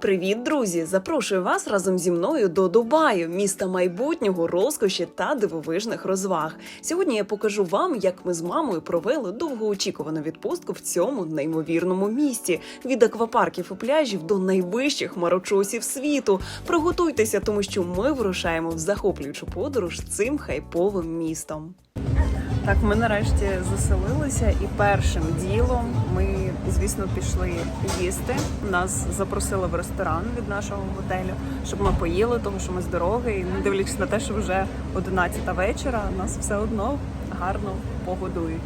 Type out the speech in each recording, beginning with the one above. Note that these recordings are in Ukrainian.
Привіт, друзі! Запрошую вас разом зі мною до Дубаю, міста майбутнього, розкоші та дивовижних розваг. Сьогодні я покажу вам, як ми з мамою провели довгоочікувану відпустку в цьому неймовірному місті від аквапарків і пляжів до найвищих марочосів світу. Приготуйтеся, тому що ми вирушаємо в захоплюючу подорож цим хайповим містом. Так, ми нарешті заселилися, і першим ділом ми, звісно, пішли їсти. Нас запросили в ресторан від нашого готелю, щоб ми поїли, тому що ми з дороги. І не дивлячись на те, що вже 11 вечора, нас все одно гарно погодують.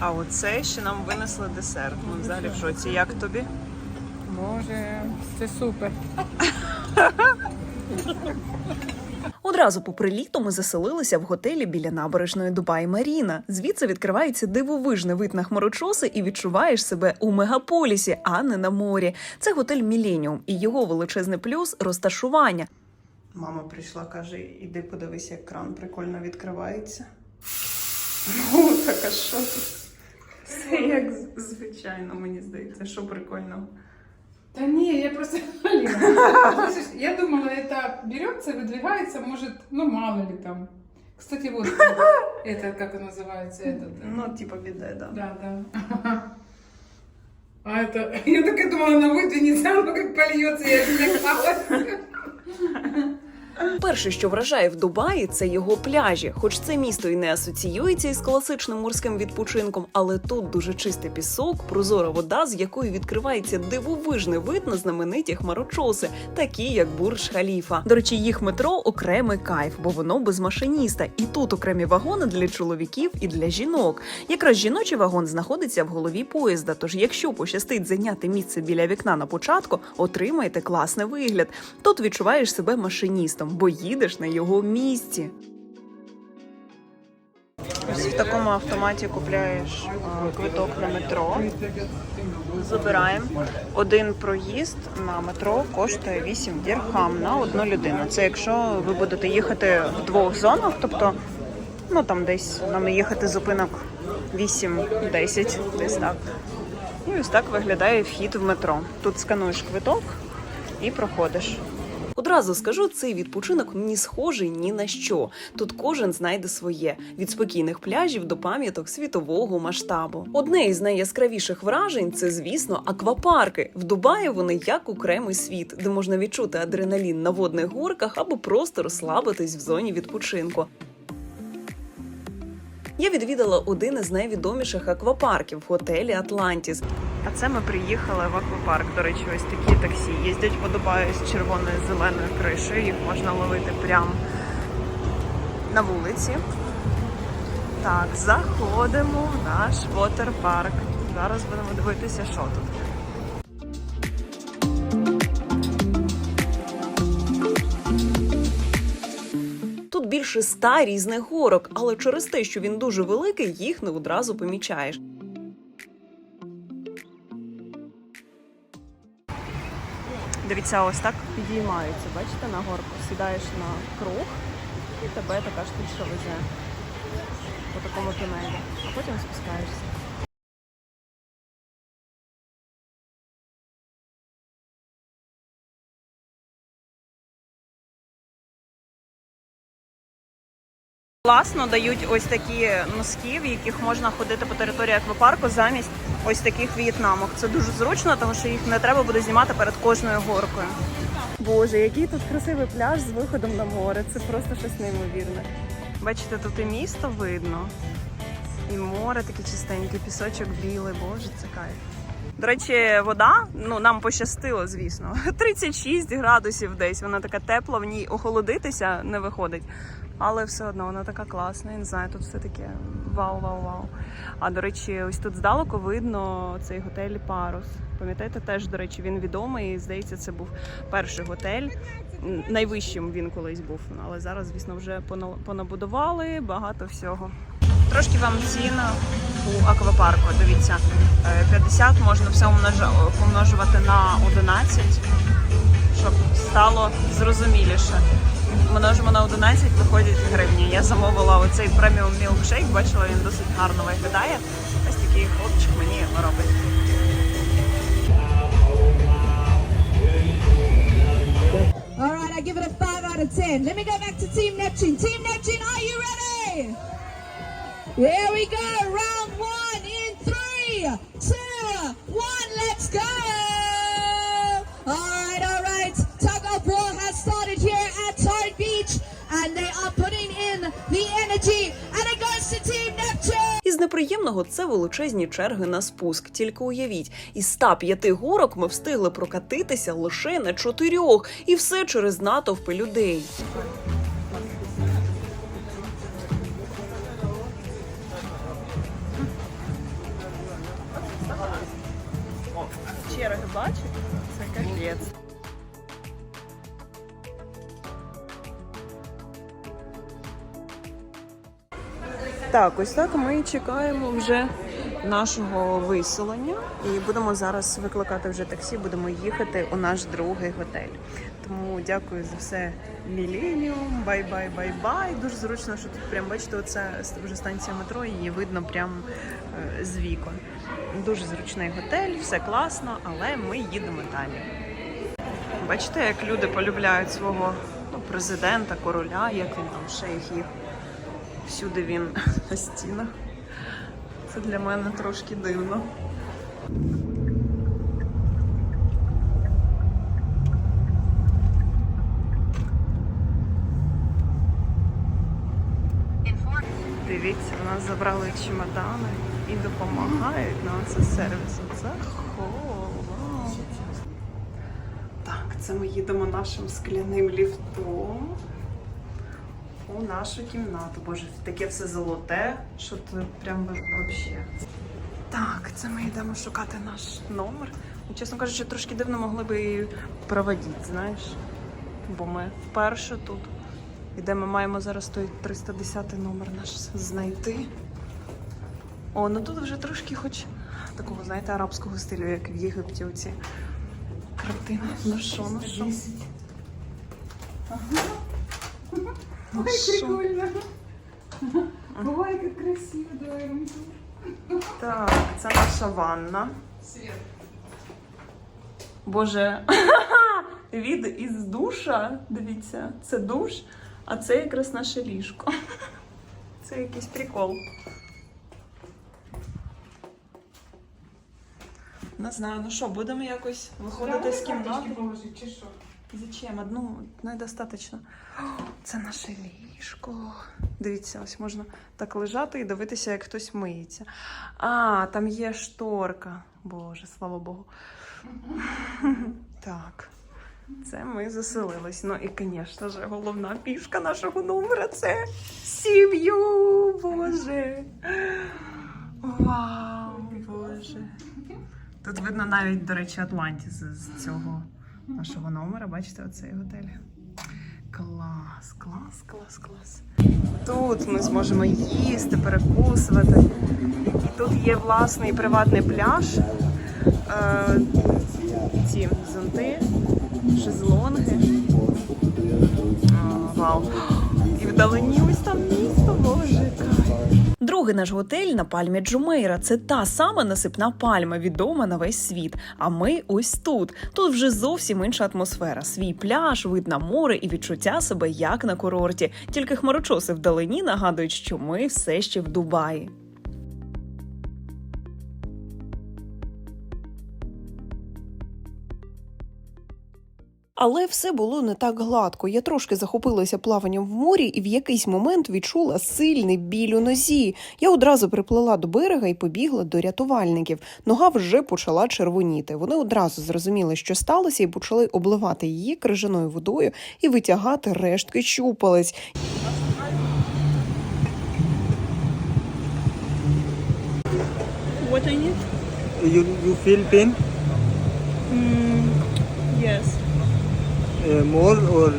А оце ще нам винесли десерт. Ми взагалі в шоці. Як тобі? Боже, це супер. Одразу по приліту ми заселилися в готелі біля набережної Дубай Маріна. Звідси відкривається дивовижний вид на хмарочоси і відчуваєш себе у мегаполісі, а не на морі. Це готель Міленіум, і його величезний плюс розташування. Мама прийшла, каже: іди подивись, як кран прикольно відкривається. Ну, так що тут? Все як звичайно, мені здається, що прикольно. Да не, я просто... Алина, слышишь, я думала, это берется, выдвигается, может, ну мало ли там. Кстати, вот это, как он называется, этот. э, Ну, типа біде, да. Да, да. А это, я так и думала, она выдвинется, оно как польется, я облекалась. Перше, що вражає в Дубаї, це його пляжі. Хоч це місто і не асоціюється із класичним морським відпочинком, але тут дуже чистий пісок, прозора вода, з якої відкривається дивовижний вид на знамениті хмарочоси, такі як Бурдж Халіфа. До речі, їх метро окремий кайф, бо воно без машиніста. І тут окремі вагони для чоловіків і для жінок. Якраз жіночий вагон знаходиться в голові поїзда. Тож, якщо пощастить зайняти місце біля вікна на початку, отримаєте класний вигляд. Тут відчуваєш себе машиністом, бо їдеш на його місці. Ось в такому автоматі купляєш квиток на метро. Забираємо. Один проїзд на метро коштує 8 дірхам на одну людину. Це якщо ви будете їхати в двох зонах, тобто ну там десь нам їхати зупинок 8-10, десь так. І ось так виглядає вхід в метро. Тут скануєш квиток і проходиш. Одразу скажу, цей відпочинок не схожий ні на що. Тут кожен знайде своє від спокійних пляжів до пам'яток світового масштабу. Одне із найяскравіших вражень це, звісно, аквапарки. В Дубаї вони як окремий світ, де можна відчути адреналін на водних горках або просто розслабитись в зоні відпочинку. Я відвідала один із найвідоміших аквапарків готелі Атлантіс. А це ми приїхали в аквапарк. До речі, ось такі таксі їздять по Дубаю з червоною зеленою кришею. Їх можна ловити прямо на вулиці. Так, заходимо в наш вотерпарк. Зараз будемо дивитися, що тут. Більше ста різних горок, але через те, що він дуже великий, їх не одразу помічаєш. Дивіться, ось так підіймаються. Бачите, на горку сідаєш на круг і тебе така штучка везе по такому тунелі, а потім спускаєшся. Класно дають ось такі носки, в яких можна ходити по території аквапарку замість ось таких в'єтнамок. Це дуже зручно, тому що їх не треба буде знімати перед кожною горкою. Боже, який тут красивий пляж з виходом на море. Це просто щось неймовірне. Бачите, тут і місто видно, і море таке чистеньке, пісочок білий. Боже, це кайф. До речі, вода, ну нам пощастило, звісно. 36 градусів десь. Вона така тепла, в ній охолодитися не виходить. Але все одно вона така класна. Я не знаю, тут все таке вау-вау-вау. А до речі, ось тут здалеку видно цей готель Парус. Пам'ятаєте, теж, до речі, він відомий. Здається, це був перший готель. Найвищим він колись був. Але зараз, звісно, вже пона- понабудували багато всього. Трошки вам ціна у аквапарку. Дивіться, е, 50 можна все помножувати на 11, щоб стало зрозуміліше. Множимо на 11, виходять гривні. Я замовила оцей преміум мілкшейк, бачила, він досить гарно виглядає. Ось такий хлопчик мені робить. All I give it a 5 out of 10. Let me go back to Team Neptune. Team Neptune, are you ready? Here we go. Round one in three, two, one. Let's go. Із неприємного це величезні черги на спуск. Тільки уявіть, із 105 горок ми встигли прокатитися лише на чотирьох, і все через натовпи людей. Черги бачите? Це капець. Так, ось так ми чекаємо вже нашого виселення і будемо зараз викликати вже таксі, будемо їхати у наш другий готель. Тому дякую за все Міленіум, бай-бай, бай-бай. Дуже зручно, що тут прям бачите, оце вже станція метро, її видно прям е, з вікон. Дуже зручний готель, все класно, але ми їдемо далі. Бачите, як люди полюбляють свого ну, президента, короля, як він там шейх їх. Всюди він на стінах. Це для мене трошки дивно. Дивіться, нас забрали чемодани і допомагають нам це сервісом. Це холо. Так, це ми їдемо нашим скляним ліфтом у нашу кімнату. Боже, таке все золоте, що це прям взагалі. Так, це ми йдемо шукати наш номер. Чесно кажучи, трошки дивно могли би і проводити, знаєш. Бо ми вперше тут. І де ми маємо зараз той 310 номер наш знайти. О, ну тут вже трошки хоч такого, знаєте, арабського стилю, як в Єгипті оці картини. Ну що, ну що? Ой, прикольно. Ой, как красиво, давай рум-тур. Так, це наша ванна. Свет. Боже, від із душа. Дивіться, це душ, а це якраз наше ліжко. Це якийсь прикол. Не знаю, ну що, будемо якось виходити з кімнати. чи що? Зачем? Одну недостаточно. О, Це наше ліжко. Дивіться, ось можна так лежати і дивитися, як хтось миється. А, там є шторка. Боже, слава Богу. Так. Це ми заселились. Ну і, звісно ж, головна пішка нашого номера це сім'ю. Боже. Вау, Боже. Тут видно навіть, до речі, Атлантіс з цього нашого номера. Бачите, оцей готель. Клас, клас, клас, клас. Тут ми зможемо їсти, перекусувати. І тут є власний приватний пляж. Е, ці зонти, шезлонги. Вау. І вдалині Другий наш готель на пальмі Джумейра. Це та сама насипна пальма, відома на весь світ. А ми ось тут. Тут вже зовсім інша атмосфера. Свій пляж, вид на море і відчуття себе як на курорті. Тільки хмарочоси вдалині нагадують, що ми все ще в Дубаї. Але все було не так гладко. Я трошки захопилася плаванням в морі і в якийсь момент відчула сильний біль у нозі. Я одразу приплила до берега і побігла до рятувальників. Нога вже почала червоніти. Вони одразу зрозуміли, що сталося, і почали обливати її крижаною водою і витягати рештки щупалець. You, you feel pain Yes. More or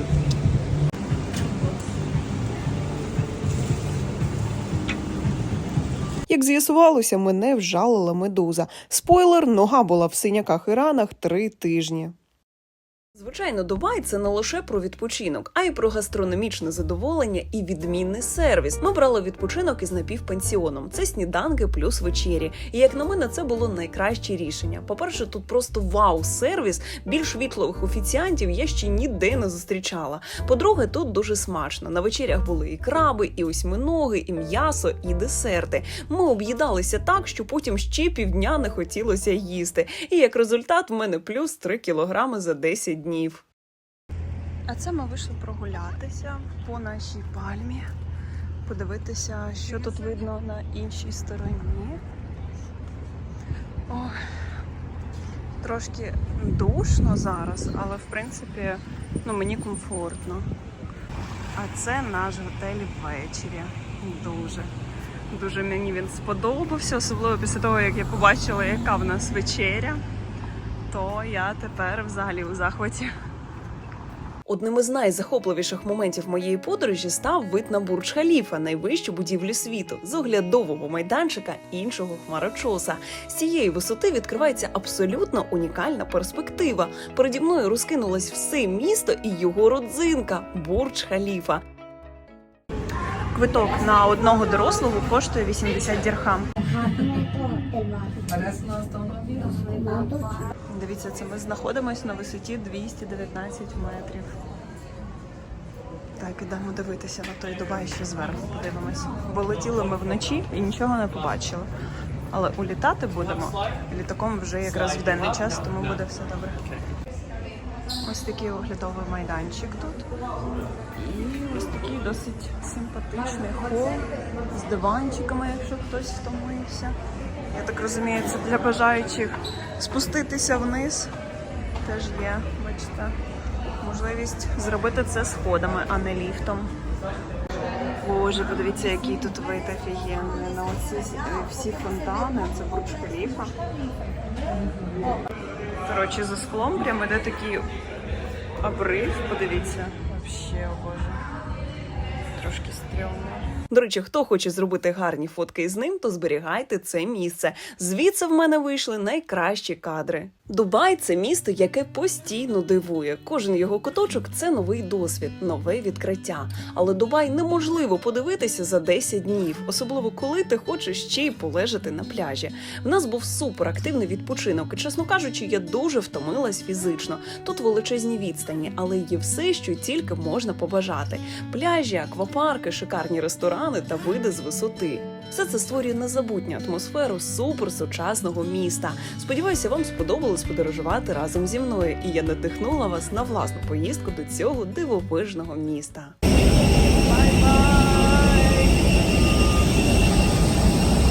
Як з'ясувалося, мене вжалила медуза. Спойлер, нога була в синяках і ранах три тижні. Звичайно, Дубай це не лише про відпочинок, а й про гастрономічне задоволення і відмінний сервіс. Ми брали відпочинок із напівпансіоном. Це сніданки плюс вечері. І як на мене, це було найкраще рішення. По-перше, тут просто вау-сервіс. Більш вітливих офіціантів я ще ніде не зустрічала. По-друге, тут дуже смачно. На вечерях були і краби, і осьминоги, і м'ясо, і десерти. Ми об'їдалися так, що потім ще півдня не хотілося їсти. І як результат, в мене плюс 3 кілограми за 10 днів. А це ми вийшли прогулятися по нашій пальмі, подивитися, що тут видно на іншій стороні. Ох, трошки душно зараз, але в принципі ну, мені комфортно. А це наш готель ввечері. Дуже. Дуже мені він сподобався, особливо після того, як я побачила, яка в нас вечеря, то я тепер взагалі у захваті. Одним із найзахопливіших моментів моєї подорожі став вид на Бурдж Халіфа, найвищу будівлю світу, з оглядового майданчика іншого хмарочоса. З цієї висоти відкривається абсолютно унікальна перспектива. Переді мною розкинулось все місто і його родзинка Бурдж Халіфа. Квиток на одного дорослого коштує 80 дірхам. Дивіться, це ми знаходимося на висоті 219 метрів. Так, ідемо дивитися на той Дубай, що зверху подивимося. Бо летіли ми вночі і нічого не побачили. Але улітати будемо літаком вже якраз в денний час, тому буде все добре. Ось такий оглядовий майданчик тут. І ось такий досить симпатичний хол з диванчиками, якщо хтось втомився. Я так розумію, це для бажаючих спуститися вниз. Теж є, бачите, можливість зробити це сходами, а не ліфтом. Боже, подивіться, який тут вид офігенний. На оці всі фонтани, це Бурдж Халіфа. Коротше, за склом прямо йде такий обрив, подивіться. Вообще, о боже. Трошки стрьомно. До речі, хто хоче зробити гарні фотки з ним, то зберігайте це місце. Звідси в мене вийшли найкращі кадри. Дубай це місто, яке постійно дивує. Кожен його куточок це новий досвід, нове відкриття. Але Дубай неможливо подивитися за 10 днів, особливо коли ти хочеш ще й полежати на пляжі. В нас був суперактивний відпочинок, і чесно кажучи, я дуже втомилась фізично. Тут величезні відстані, але є все, що тільки можна побажати: пляжі, аквапарки, шикарні ресторани та види з висоти. Все це створює незабутню атмосферу суперсучасного міста. Сподіваюся, вам сподобалось подорожувати разом зі мною, і я надихнула вас на власну поїздку до цього дивовижного міста. Бай-бай!